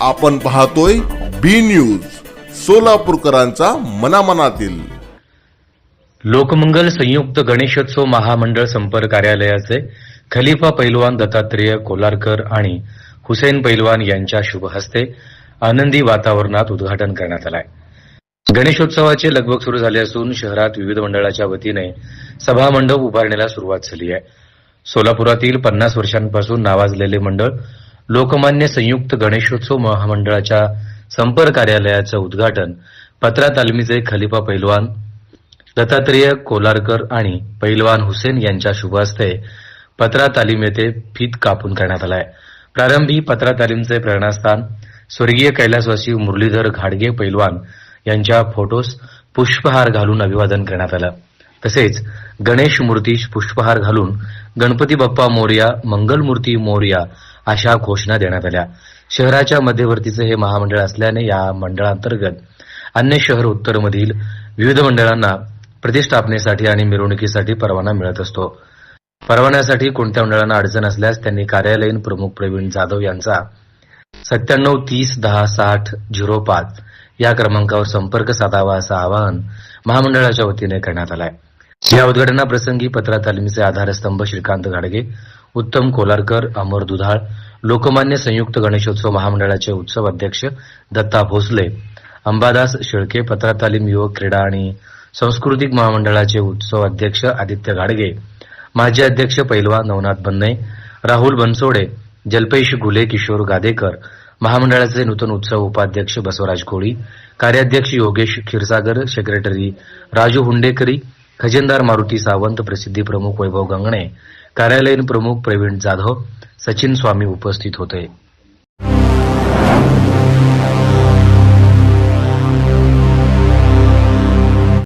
आपण पाहतोय बी न्यूज सोलापूरकरांचा मनामनातील. लोकमंगल संयुक्त गणेशोत्सव महामंडळ संपर्क कार्यालयाचे खलिफा पैलवान दत्तात्रेय कोलारकर आणि हुसेन पैलवान यांच्या शुभ हस्ते आनंदी वातावरणात उद्घाटन करण्यात आलं गणेशोत्सवाचे लगबग सुरू झाले असून शहरात विविध मंडळाच्या वतीने सभामंडप उभारण्याला सुरुवात झाली आहे. सोलापुरातील पन्नास वर्षांपासून नावाजलेले मंडळ लोकमान्य संयुक्त गणेशोत्सव महामंडळाच्या संपर्क कार्यालयाचं उद्घाटन पत्रा तालमीचे खलिफा पैलवान दत्तात्रेय कोलारकर आणि पैलवान हुसेन यांच्या शुभ हस्ते पत्रा तालीम येथे फीत कापून करण्यात आलाय. प्रारंभी पत्रा तालीमचे प्रेरणास्थान स्वर्गीय कैलासवासी मुरलीधर घाडगे पैलवान यांच्या फोटोस पुष्पहार घालून अभिवादन करण्यात आलं. तसेच गणेश मूर्तीस पुष्पहार घालून गणपती बाप्पा मोर्या मंगलमूर्ती मोर्या अशा घोषणा देण्यात आल्या. शहराच्या मध्यवर्तीचे हे महामंडळ असल्याने या मंडळांतर्गत अन्य शहर उत्तरमधील विविध मंडळांना प्रतिष्ठापनेसाठी आणि मिरवणुकीसाठी परवाना मिळत असतो. परवान्यासाठी कोणत्या मंडळांना अडचण असल्यास त्यांनी कार्यालयीन प्रमुख प्रवीण जाधव यांचा सत्त्याण्णव तीस दहा साठ झिरो पाच या क्रमांकावर संपर्क साधावा असं आवाहन महामंडळाच्या वतीने करण्यात आलं आहे या उद्घाटनाप्रसंगी पत्रा तालमीचे आधारस्तंभ श्रीकांत घाडगे उत्तम कोलारकर अमर दुधाळ लोकमान्य संयुक्त गणेशोत्सव महामंडळाचे उत्सव अध्यक्ष दत्ता भोसले अंबादास शेळके पत्रा तालीम युवक क्रीडा आणि सांस्कृतिक महामंडळाचे उत्सव अध्यक्ष आदित्य घाडगे माजी अध्यक्ष पैलवान नवनाथ बन्ने राहुल बनसोडे जल्पेश गुले किशोर गादेकर महामंडळाचे नूतन उत्सव उपाध्यक्ष बसवराज कोळी कार्याध्यक्ष योगेश क्षीरसागर सेक्रेटरी राजू हुंडेकरी खजिनदार मारुती सावंत प्रसिद्धी प्रमुख वैभव गंगणे कार्यालयीन प्रमुख प्रवीण जाधव सचिन स्वामी उपस्थित होते.